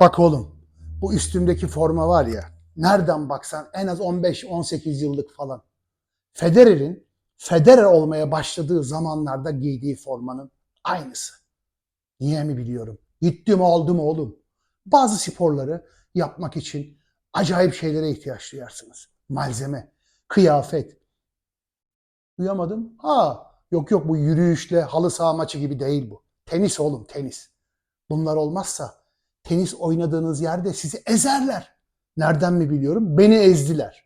Bak oğlum, bu üstümdeki forma var ya, nereden baksan en az 15-18 yıllık falan. Federer'in Federer olmaya başladığı zamanlarda giydiği formanın aynısı. Niye mi biliyorum? Gittim aldım oğlum. Bazı sporları yapmak için acayip şeylere ihtiyaç duyarsınız. Malzeme, kıyafet. Duyamadım. Ha, yok yok bu yürüyüşle halı saha maçı gibi değil bu. Tenis oğlum tenis. Bunlar olmazsa tenis oynadığınız yerde sizi ezerler. Nereden mi biliyorum? Beni ezdiler.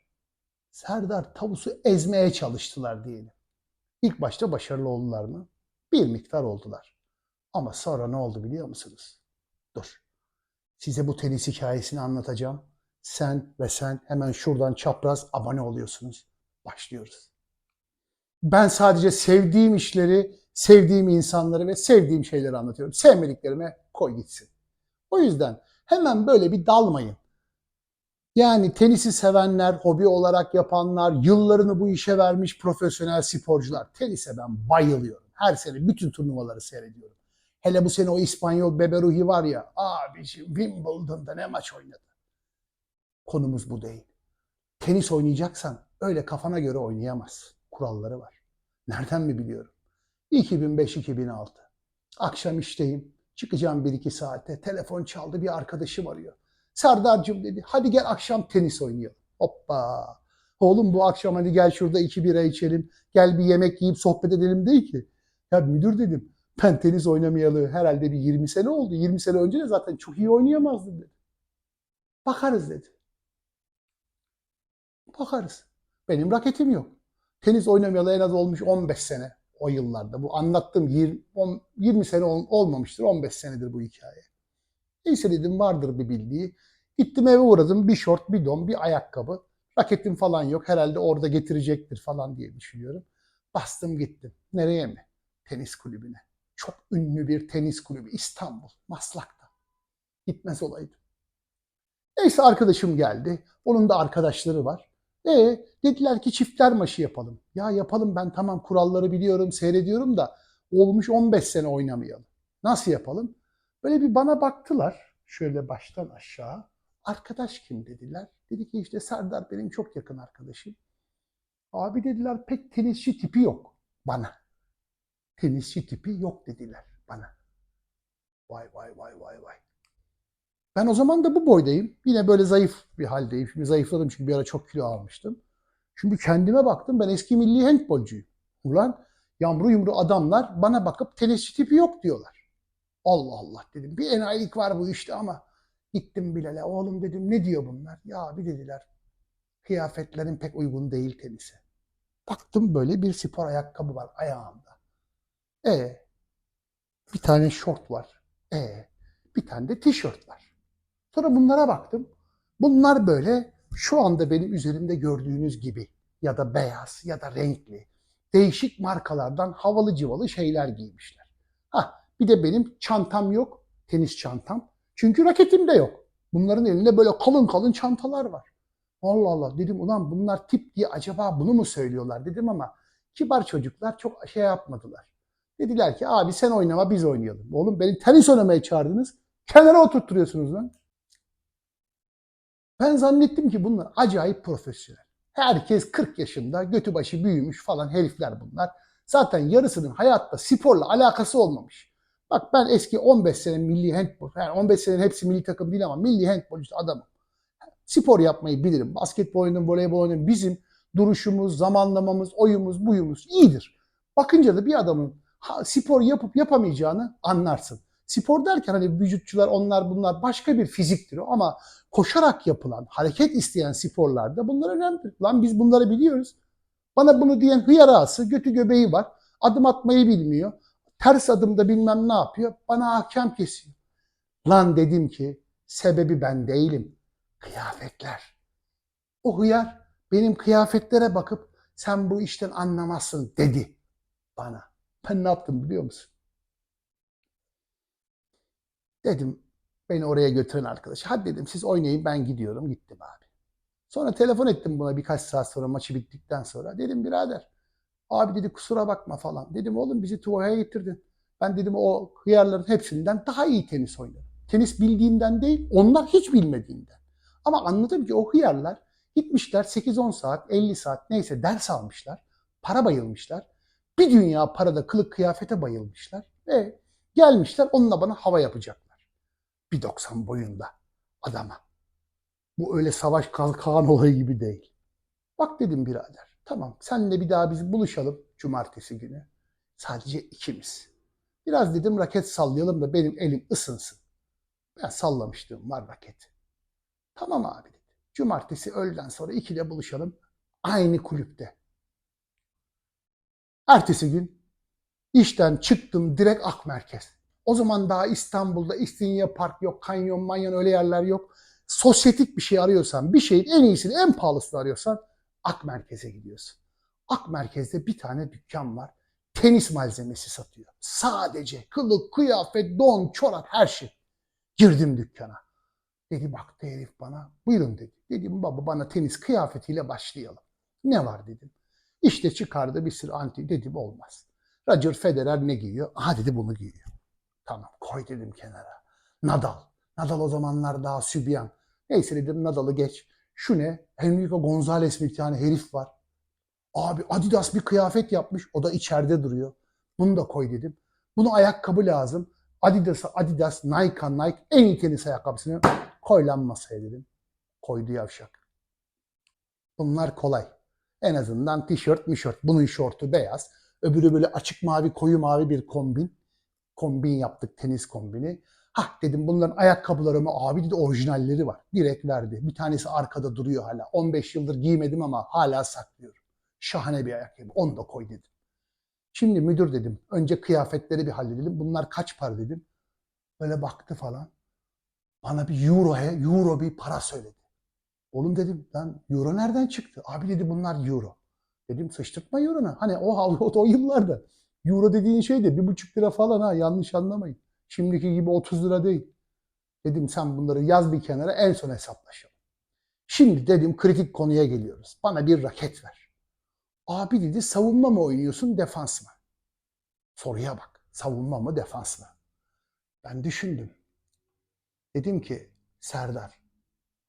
Serdar Tavus'u ezmeye çalıştılar diyelim. İlk başta başarılı oldular mı? Bir miktar oldular. Ama sonra ne oldu biliyor musunuz? Dur. Size bu tenis hikayesini anlatacağım. Sen ve sen hemen şuradan çapraz abone oluyorsunuz. Başlıyoruz. Ben sadece sevdiğim işleri, sevdiğim insanları ve sevdiğim şeyleri anlatıyorum. Sevmediklerime koy gitsin. O yüzden hemen böyle bir dalmayın. Yani tenisi sevenler, hobi olarak yapanlar, yıllarını bu işe vermiş profesyonel sporcular. Tenise ben bayılıyorum. Her sene bütün turnuvaları seyrediyorum. Hele bu sene o İspanyol Beberuhi var ya, abi Wimbledon'da ne maç oynadı. Konumuz bu değil. Tenis oynayacaksan öyle kafana göre oynayamaz. Kuralları var. Nereden mi biliyorum? 2005-2006. Akşam işteyim. Çıkacağım 1-2 saate. Telefon çaldı bir arkadaşım arıyor. Serdar'cığım dedi hadi gel akşam tenis oynayalım. Hoppa. Oğlum bu akşam hadi gel şurada iki bira içelim. Gel bir yemek yiyip sohbet edelim değil ki. Ya müdür dedim ben tenis oynamayalı herhalde bir 20 sene oldu. 20 sene önce de zaten çok iyi oynayamazdım dedi. Bakarız dedi. Bakarız. Benim raketim yok. Tenis oynamayalı en az olmuş 15 sene o yıllarda. Bu anlattığım 20, 10 20 sene ol- olmamıştır. 15 senedir bu hikaye. Neyse dedim vardır bir bildiği. Gittim eve uğradım. Bir şort, bir don, bir ayakkabı. Raketim falan yok. Herhalde orada getirecektir falan diye düşünüyorum. Bastım gittim. Nereye mi? Tenis kulübüne. Çok ünlü bir tenis kulübü. İstanbul, Maslak'ta. Gitmez olaydım. Neyse arkadaşım geldi. Onun da arkadaşları var. E dediler ki çiftler maçı yapalım. Ya yapalım ben tamam kuralları biliyorum, seyrediyorum da olmuş 15 sene oynamayalım. Nasıl yapalım? Böyle bir bana baktılar. Şöyle baştan aşağı. Arkadaş kim dediler. Dedi ki işte Serdar benim çok yakın arkadaşım. Abi dediler pek tenisçi tipi yok bana. Tenisçi tipi yok dediler bana. Vay vay vay vay vay. Ben o zaman da bu boydayım. Yine böyle zayıf bir haldeyim. Şimdi zayıfladım çünkü bir ara çok kilo almıştım. Şimdi kendime baktım ben eski milli handbolcuyum. Ulan yamru yumru adamlar bana bakıp tenisçi tipi yok diyorlar. Allah Allah dedim. Bir enayilik var bu işte ama gittim Bilal'e. Oğlum dedim ne diyor bunlar? Ya bir dediler kıyafetlerin pek uygun değil tenise. Baktım böyle bir spor ayakkabı var ayağımda. E bir tane şort var. E bir tane de tişört var. Sonra bunlara baktım. Bunlar böyle şu anda benim üzerimde gördüğünüz gibi ya da beyaz ya da renkli değişik markalardan havalı cıvalı şeyler giymişler. Ha bir de benim çantam yok. Tenis çantam. Çünkü raketim de yok. Bunların elinde böyle kalın kalın çantalar var. Allah Allah dedim ulan bunlar tip diye acaba bunu mu söylüyorlar dedim ama kibar çocuklar çok şey yapmadılar. Dediler ki abi sen oynama biz oynayalım. Oğlum beni tenis oynamaya çağırdınız. Kenara oturtturuyorsunuz lan. Ben zannettim ki bunlar acayip profesyonel. Herkes 40 yaşında, götü başı büyümüş falan herifler bunlar. Zaten yarısının hayatta sporla alakası olmamış. Bak ben eski 15 sene milli handbol, yani 15 senenin hepsi milli takım değil ama milli handbolcu adamım. Spor yapmayı bilirim. Basketbol oynadım, voleybol oynadım. Bizim duruşumuz, zamanlamamız, oyumuz, buyumuz iyidir. Bakınca da bir adamın spor yapıp yapamayacağını anlarsın. Spor derken hani vücutçular onlar bunlar başka bir fiziktir o ama koşarak yapılan, hareket isteyen sporlarda bunlar önemlidir. Lan biz bunları biliyoruz. Bana bunu diyen hıyar ağası, götü göbeği var. Adım atmayı bilmiyor. Ters adımda bilmem ne yapıyor. Bana hakem kesiyor. Lan dedim ki sebebi ben değilim. Kıyafetler. O hıyar benim kıyafetlere bakıp sen bu işten anlamazsın dedi bana. Ben ne yaptım biliyor musun? Dedim beni oraya götüren arkadaş. Hadi dedim siz oynayın ben gidiyorum. Gittim abi. Sonra telefon ettim buna birkaç saat sonra maçı bittikten sonra. Dedim birader abi dedi kusura bakma falan. Dedim oğlum bizi tuvaya getirdin. Ben dedim o hıyarların hepsinden daha iyi tenis oynarım. Tenis bildiğimden değil, onlar hiç bilmediğinden. Ama anladım ki o hıyarlar gitmişler 8-10 saat, 50 saat neyse ders almışlar. Para bayılmışlar. Bir dünya parada kılık kıyafete bayılmışlar. Ve gelmişler onunla bana hava yapacaklar. 1.90 boyunda adama. Bu öyle savaş kalkan olayı gibi değil. Bak dedim birader. Tamam senle bir daha biz buluşalım cumartesi günü. Sadece ikimiz. Biraz dedim raket sallayalım da benim elim ısınsın. Ben sallamıştım var raket. Tamam abi dedi. Cumartesi öğleden sonra 2'de buluşalım. Aynı kulüpte. Ertesi gün işten çıktım direkt Ak Merkez. O zaman daha İstanbul'da İstinye Park yok, kanyon manyon öyle yerler yok. Sosyetik bir şey arıyorsan, bir şeyin en iyisini, en pahalısını arıyorsan Ak Merkez'e gidiyorsun. Ak Merkez'de bir tane dükkan var. Tenis malzemesi satıyor. Sadece kılık, kıyafet, don, çorap her şey. Girdim dükkana. Dedi baktı herif bana. Buyurun dedi. Dedim baba bana tenis kıyafetiyle başlayalım. Ne var dedim. İşte çıkardı bir sürü anti. Dedim olmaz. Roger Federer ne giyiyor? Aha dedi bunu giyiyor. Tamam koy dedim kenara. Nadal. Nadal o zamanlar daha sübyan. Neyse dedim Nadal'ı geç. Şu ne? Enrico Gonzalez bir tane herif var. Abi Adidas bir kıyafet yapmış. O da içeride duruyor. Bunu da koy dedim. Bunu ayakkabı lazım. Adidas'a Adidas, Nike'a Nike en iyi tenis ayakkabısını koy lan masaya dedim. Koydu yavşak. Bunlar kolay. En azından tişört, mişört. Bunun şortu beyaz. Öbürü böyle açık mavi, koyu mavi bir kombin. Kombin yaptık, tenis kombini. Hah dedim bunların ayakkabıları mı? Abi dedi orijinalleri var. Direkt verdi. Bir tanesi arkada duruyor hala. 15 yıldır giymedim ama hala saklıyorum. Şahane bir ayakkabı. Onu da koy dedim. Şimdi müdür dedim. Önce kıyafetleri bir halledelim. Bunlar kaç para dedim. Böyle baktı falan. Bana bir euro, euro bir para söyledi. Oğlum dedim lan euro nereden çıktı? Abi dedi bunlar euro. Dedim sıçtırtma euronu. Hani o, o, o yıllarda euro dediğin şey de bir buçuk lira falan ha yanlış anlamayın. Şimdiki gibi 30 lira değil. Dedim sen bunları yaz bir kenara en son hesaplaşalım. Şimdi dedim kritik konuya geliyoruz. Bana bir raket ver. Abi dedi savunma mı oynuyorsun defans mı? Soruya bak. Savunma mı defans mı? Ben düşündüm. Dedim ki Serdar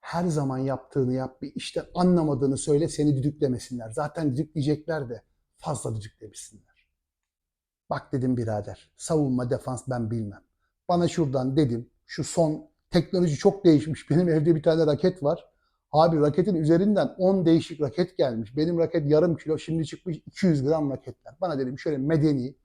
her zaman yaptığını yap bir işte anlamadığını söyle seni düdüklemesinler. Zaten düdükleyecekler de fazla düdüklemişsinler. Bak dedim birader savunma defans ben bilmem. Bana şuradan dedim şu son teknoloji çok değişmiş. Benim evde bir tane raket var. Abi raketin üzerinden 10 değişik raket gelmiş. Benim raket yarım kilo şimdi çıkmış 200 gram raketler. Bana dedim şöyle medeni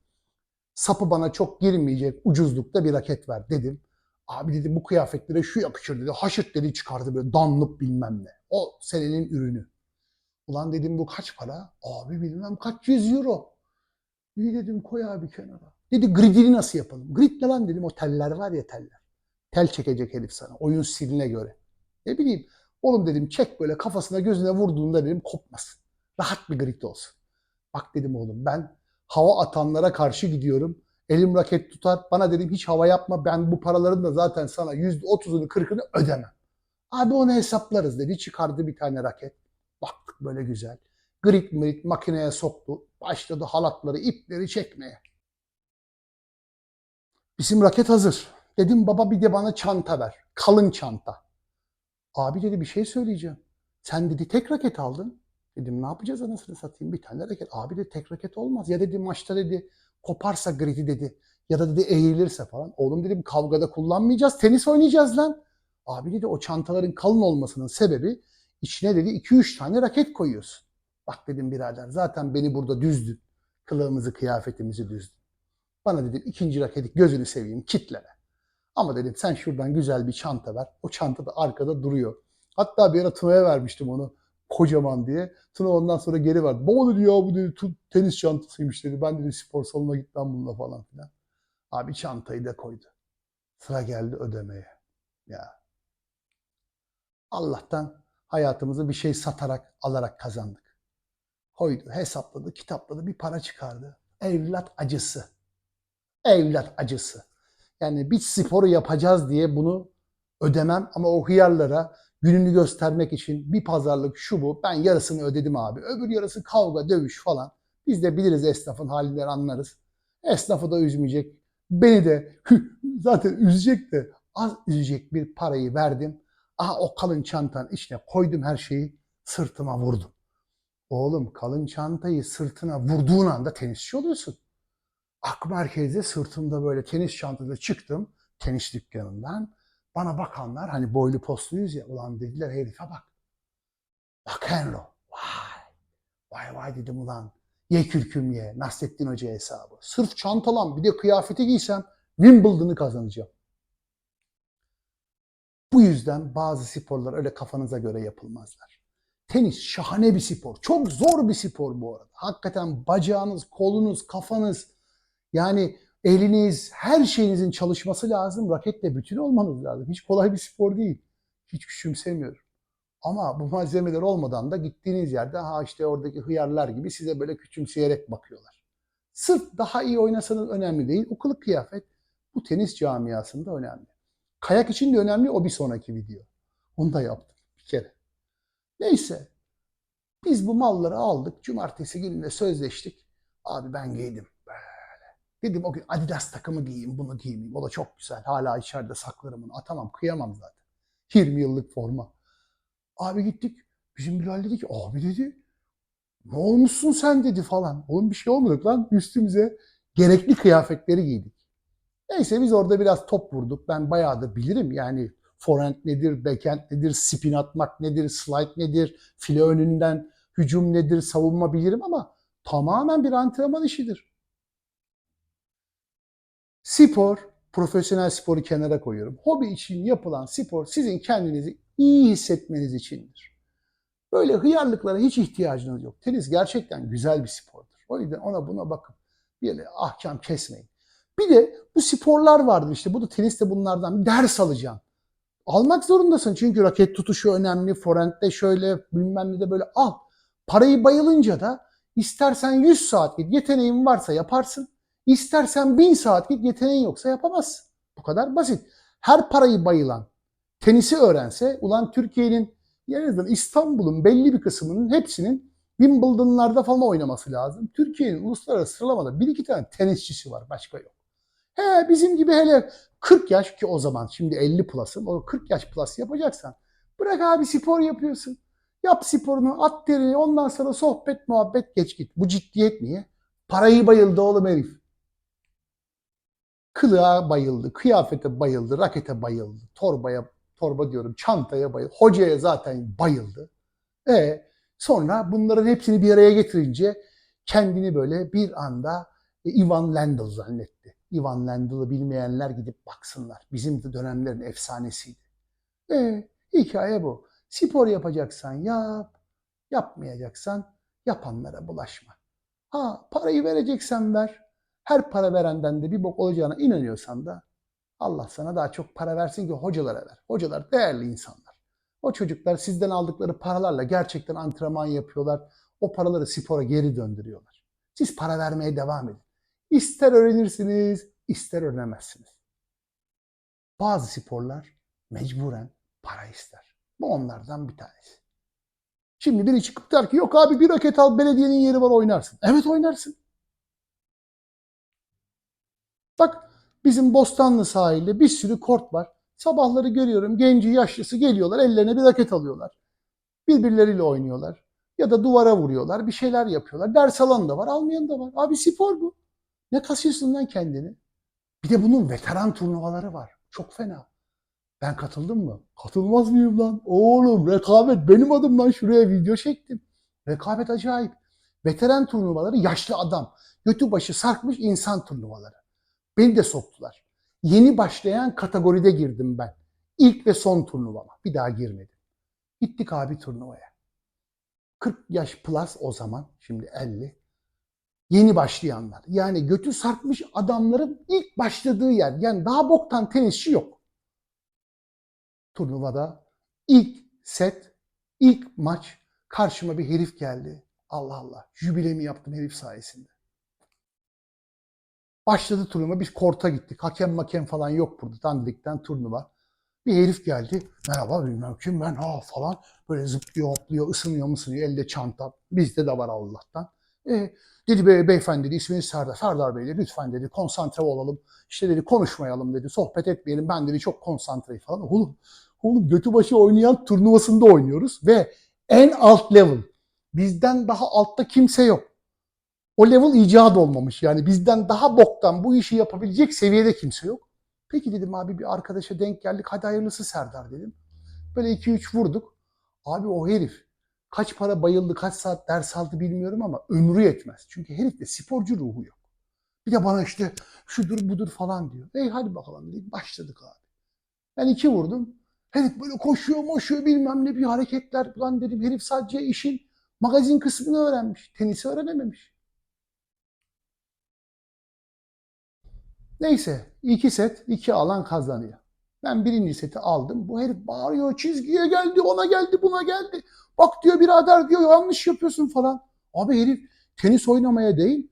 sapı bana çok girmeyecek ucuzlukta bir raket ver dedim. Abi dedi bu kıyafetlere şu yakışır dedi. Haşırt dedi çıkardı böyle danlıp bilmem ne. O senenin ürünü. Ulan dedim bu kaç para? Abi bilmem kaç yüz euro. İyi dedim koy abi kenara. Dedi gridini nasıl yapalım? Grid ne lan dedim o teller var ya teller. Tel çekecek herif sana oyun stiline göre. Ne bileyim oğlum dedim çek böyle kafasına gözüne vurduğunda dedim kopmasın. Rahat bir grid olsun. Bak dedim oğlum ben hava atanlara karşı gidiyorum. Elim raket tutar. Bana dedim hiç hava yapma. Ben bu paraların da zaten sana yüzde otuzunu kırkını ödemem. Abi onu hesaplarız dedi. Çıkardı bir tane raket. Baktık böyle güzel. Grit mrit makineye soktu. Başladı halatları, ipleri çekmeye. Bizim raket hazır. Dedim baba bir de bana çanta ver. Kalın çanta. Abi dedi bir şey söyleyeceğim. Sen dedi tek raket aldın. Dedim ne yapacağız anasını satayım bir tane raket. Abi de tek raket olmaz. Ya dedi maçta dedi koparsa gridi dedi. Ya da dedi eğrilirse falan. Oğlum dedim kavgada kullanmayacağız. Tenis oynayacağız lan. Abi dedi o çantaların kalın olmasının sebebi içine dedi 2-3 tane raket koyuyorsun. Bak dedim birader zaten beni burada düzdün. Kılığımızı kıyafetimizi düzdün. Bana dedim ikinci raketi gözünü seveyim kitleme. Ama dedim sen şuradan güzel bir çanta ver. O çanta da arkada duruyor. Hatta bir ara Tuna'ya vermiştim onu kocaman diye. Tuna ondan sonra geri verdi. Baba dedi ya bu dedi tenis çantasıymış dedi. Ben dedi spor salonuna gitmem bununla falan filan. Abi çantayı da koydu. Sıra geldi ödemeye. Ya. Allah'tan hayatımızı bir şey satarak, alarak kazandık. Koydu, hesapladı, kitapladı, bir para çıkardı. Evlat acısı. Evlat acısı. Yani bir sporu yapacağız diye bunu ödemem ama o hıyarlara gününü göstermek için bir pazarlık şu bu. Ben yarısını ödedim abi. Öbür yarısı kavga, dövüş falan. Biz de biliriz esnafın halinden anlarız. Esnafı da üzmeyecek. Beni de zaten üzecek de Az üzecek bir parayı verdim. Aha o kalın çantanın içine koydum her şeyi sırtıma vurdum. Oğlum kalın çantayı sırtına vurduğun anda tenisçi oluyorsun. Ak merkezde sırtımda böyle tenis çantada çıktım tenis dükkanından. Bana bakanlar hani boylu posluyuz ya ulan dediler herife bak. Bak Henry. Vay. Vay vay dedim ulan. Ye kürküm ye. Nasrettin Hoca hesabı. Sırf çantalan bir de kıyafeti giysem Wimbledon'ı kazanacağım. Bu yüzden bazı sporlar öyle kafanıza göre yapılmazlar. Tenis şahane bir spor. Çok zor bir spor bu arada. Hakikaten bacağınız, kolunuz, kafanız yani eliniz, her şeyinizin çalışması lazım. Raketle bütün olmanız lazım. Hiç kolay bir spor değil. Hiç küçümsemiyorum. Ama bu malzemeler olmadan da gittiğiniz yerde ha işte oradaki hıyarlar gibi size böyle küçümseyerek bakıyorlar. Sırf daha iyi oynasanız önemli değil. O kıyafet bu tenis camiasında önemli. Kayak için de önemli o bir sonraki video. Onu da yaptım bir kere. Neyse. Biz bu malları aldık. Cumartesi gününde sözleştik. Abi ben giydim. Böyle. Dedim o gün Adidas takımı giyeyim, bunu giyeyim. O da çok güzel. Hala içeride saklarım bunu. Atamam, kıyamam zaten. 20 yıllık forma. Abi gittik. Bizim Bilal dedi ki abi dedi ne olmuşsun sen dedi falan. Oğlum bir şey olmadık lan. Üstümüze gerekli kıyafetleri giydik. Neyse biz orada biraz top vurduk. Ben bayağı da bilirim yani forehand nedir, backhand nedir, spin atmak nedir, slide nedir, file önünden hücum nedir, savunma bilirim ama tamamen bir antrenman işidir. Spor, profesyonel sporu kenara koyuyorum. Hobi için yapılan spor sizin kendinizi iyi hissetmeniz içindir. Böyle hıyarlıklara hiç ihtiyacınız yok. Tenis gerçekten güzel bir spordur. O yüzden ona buna bakın. Bir ahkam kesmeyin. Bir de bu sporlar vardır işte. Bu da tenis de bunlardan bir ders alacaksın. Almak zorundasın çünkü raket tutuşu önemli. Forehand'de şöyle bilmem ne de böyle al. Parayı bayılınca da istersen 100 saat git yeteneğin varsa yaparsın. İstersen 1000 saat git yeteneğin yoksa yapamazsın. Bu kadar basit. Her parayı bayılan tenisi öğrense ulan Türkiye'nin yani İstanbul'un belli bir kısmının hepsinin Wimbledon'larda falan oynaması lazım. Türkiye'nin uluslararası sıralamada bir iki tane tenisçisi var başka yok. He bizim gibi hele 40 yaş ki o zaman şimdi 50 plus'ım o 40 yaş plus yapacaksan bırak abi spor yapıyorsun. Yap sporunu at terini ondan sonra sohbet muhabbet geç git. Bu ciddiyet niye? Parayı bayıldı oğlum herif. Kılığa bayıldı, kıyafete bayıldı, rakete bayıldı, torbaya, torba diyorum çantaya bayıldı, hocaya zaten bayıldı. E sonra bunların hepsini bir araya getirince kendini böyle bir anda e, Ivan Lendl zannetti. Ivan Lendl'ı bilmeyenler gidip baksınlar. Bizim de dönemlerin efsanesiydi. E hikaye bu. Spor yapacaksan yap, yapmayacaksan yapanlara bulaşma. Ha parayı vereceksen ver. Her para verenden de bir bok olacağına inanıyorsan da Allah sana daha çok para versin ki hocalara ver. Hocalar değerli insanlar. O çocuklar sizden aldıkları paralarla gerçekten antrenman yapıyorlar. O paraları spora geri döndürüyorlar. Siz para vermeye devam edin. İster öğrenirsiniz, ister öğrenemezsiniz. Bazı sporlar mecburen para ister. Bu onlardan bir tanesi. Şimdi biri çıkıp der ki yok abi bir raket al belediyenin yeri var oynarsın. Evet oynarsın. Bak bizim Bostanlı sahilde bir sürü kort var. Sabahları görüyorum genci yaşlısı geliyorlar ellerine bir raket alıyorlar. Birbirleriyle oynuyorlar. Ya da duvara vuruyorlar bir şeyler yapıyorlar. Ders alan da var almayan da var. Abi spor bu. Ne kasıyorsun lan kendini? Bir de bunun veteran turnuvaları var. Çok fena. Ben katıldım mı? Katılmaz mıyım lan? Oğlum rekabet benim adım lan şuraya video çektim. Rekabet acayip. Veteran turnuvaları yaşlı adam. Götü başı sarkmış insan turnuvaları. Beni de soktular. Yeni başlayan kategoride girdim ben. İlk ve son turnuvama. Bir daha girmedim. Gittik abi turnuvaya. 40 yaş plus o zaman. Şimdi 50. Yeni başlayanlar. Yani götü sarkmış adamların ilk başladığı yer. Yani daha boktan tenisçi yok. Turnuvada ilk set, ilk maç karşıma bir herif geldi. Allah Allah. Jübilemi yaptım herif sayesinde. Başladı turnuva. Biz korta gittik. Hakem makem falan yok burada. Dandikten turnuva. Bir herif geldi. Merhaba bilmem kim ben ha falan. Böyle zıplıyor, hopluyor, ısınıyor mısınıyor. Elde çanta. Bizde de var Allah'tan. E, dedi be, beyefendi dedi isminiz Serdar. Serdar Bey dedi lütfen dedi konsantre olalım. İşte dedi konuşmayalım dedi. Sohbet etmeyelim. Ben dedi çok konsantreyim falan. Oğlum, oğlum götü başı oynayan turnuvasında oynuyoruz ve en alt level. Bizden daha altta kimse yok. O level icat olmamış. Yani bizden daha boktan bu işi yapabilecek seviyede kimse yok. Peki dedim abi bir arkadaşa denk geldik. Hadi hayırlısı Serdar dedim. Böyle 2-3 vurduk. Abi o herif kaç para bayıldı, kaç saat ders aldı bilmiyorum ama ömrü yetmez. Çünkü herifte sporcu ruhu yok. Bir de bana işte şudur budur falan diyor. Ey hadi bakalım dedik. Başladık abi. Ben iki vurdum. Herif böyle koşuyor moşuyor bilmem ne bir hareketler. Ulan dedim herif sadece işin magazin kısmını öğrenmiş. Tenisi öğrenememiş. Neyse iki set iki alan kazanıyor. Ben birinci seti aldım. Bu herif bağırıyor çizgiye geldi ona geldi buna geldi. Bak diyor birader diyor yanlış yapıyorsun falan. Abi herif tenis oynamaya değil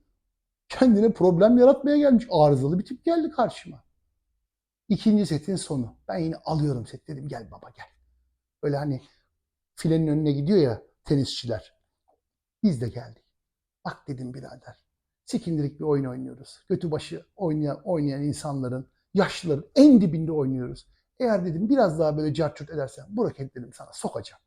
kendine problem yaratmaya gelmiş. Arızalı bir tip geldi karşıma. İkinci setin sonu. Ben yine alıyorum set dedim gel baba gel. Böyle hani filenin önüne gidiyor ya tenisçiler. Biz de geldik. Bak dedim birader. Sikindirik bir oyun oynuyoruz. Götü başı oynayan, oynayan insanların, yaşlıların en dibinde oynuyoruz. Eğer dedim biraz daha böyle carçurt edersen bu raket dedim sana sokacağım.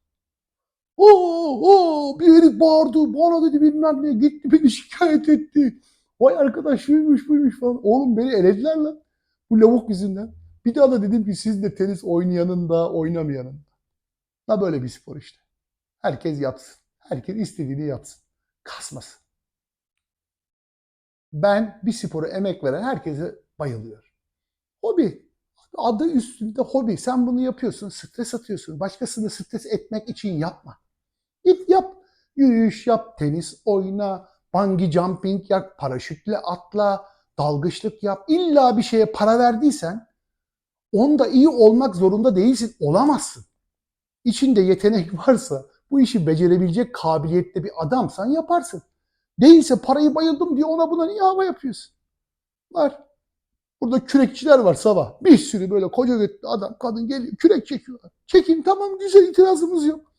Oo, oo, bir herif bağırdı. Bana dedi bilmem ne. Gitti beni şikayet etti. Vay arkadaş şuymuş buymuş falan. Oğlum beni elediler lan. Bu lavuk yüzünden. Bir daha da dedim ki siz de tenis oynayanın da oynamayanın. Da böyle bir spor işte. Herkes yapsın. Herkes istediğini yapsın. Kasmasın. Ben bir spora emek veren herkese bayılıyorum. Hobi. Adı üstünde hobi. Sen bunu yapıyorsun, stres atıyorsun. Başkasını stres etmek için yapma. Git yap. Yürüyüş yap, tenis oyna, bungee jumping yap, paraşütle atla, dalgıçlık yap. İlla bir şeye para verdiysen onda iyi olmak zorunda değilsin. Olamazsın. İçinde yetenek varsa, bu işi becerebilecek kabiliyette bir adamsan yaparsın. Değilse parayı bayıldım diye ona buna niye hava yapıyorsun? Var. Burada kürekçiler var sabah. Bir sürü böyle koca götlü adam, kadın geliyor. Kürek çekiyorlar. Çekin tamam güzel itirazımız yok.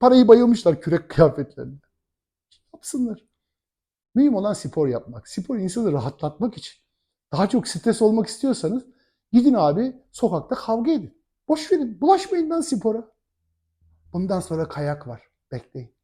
Parayı bayılmışlar kürek kıyafetlerine. Yapsınlar. Mühim olan spor yapmak. Spor insanı rahatlatmak için. Daha çok stres olmak istiyorsanız gidin abi sokakta kavga edin. Boş verin. Bulaşmayın lan spora. Bundan sonra kayak var. Bekleyin.